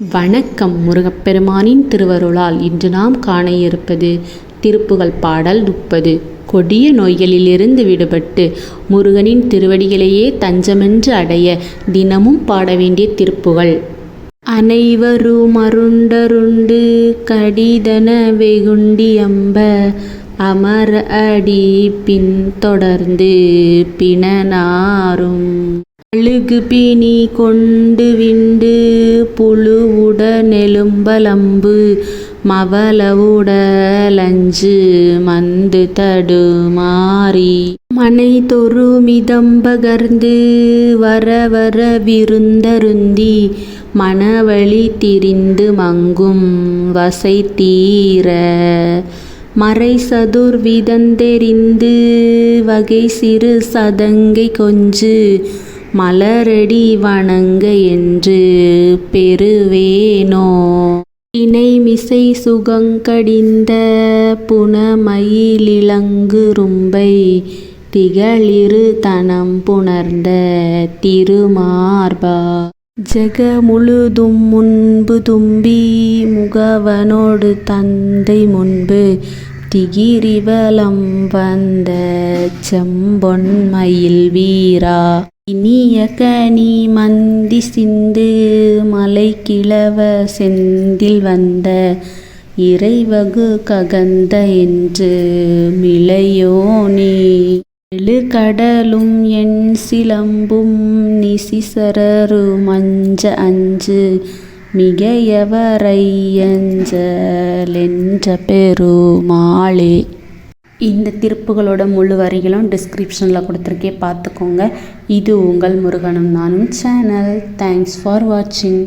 வணக்கம் முருகப்பெருமானின் திருவருளால் இன்று நாம் காண இருப்பது திருப்புகழ் பாடல் முப்பது. கொடிய நோய்களிலிருந்து விடுபட்டு முருகனின் திருவடிகளையே தஞ்சமென்று அடைய தினமும் பாட வேண்டிய திருப்புகழ். அனைவரும் அருண்டருண்டு கடிதன வெகுண்டியம்ப அமர அடி பின் தொடர்ந்து பிணனாரும் அழுகு பிணி கொண்டு விண்டு புழுவுட நெலும்பலம்பு மவளவுடலஞ்சு மந்து தடுமாறி. மனை தொரு மிதம்பகர்ந்து வர வர விருந்தருந்தி மணவழி திரிந்து மங்கும் வசை தீர. மறை சதுர்விதந்தெரிந்து வகை சிறு சதங்கை கொஞ்சு மலரடி வணங்க என்று பெறுவேனோ? இணைமிசை சுகங்கடிந்த புனமயிலிளங்குரும்பை திகழிரு தனம் புணர்ந்த திருமார்பா. ஜெக முழுதும் முன்பு தும்பி முகவனோடு தந்தை முன்பு திகிரிவலம் வந்த செம்பொன்மயில் வீரா இனிய கனி மந்தி சிந்து மலை கிழவ செந்தில் வந்த இறைவகு ககந்த என்று மிளையோனே எழுகடலும் என் சிலம்பும் நிசிசரரு மஞ்ச அஞ்சு மிகையவரையஞ்சலென்ற பெருமாளே. இந்த திருப்புகளோட முழு வரிகளும் டிஸ்கிரிப்ஷனில் கொடுத்துருக்கே பார்த்துக்கோங்க. இது உங்கள் முருகனும் நானும் சேனல் தேங்க்ஸ் ஃபார் வாட்சிங்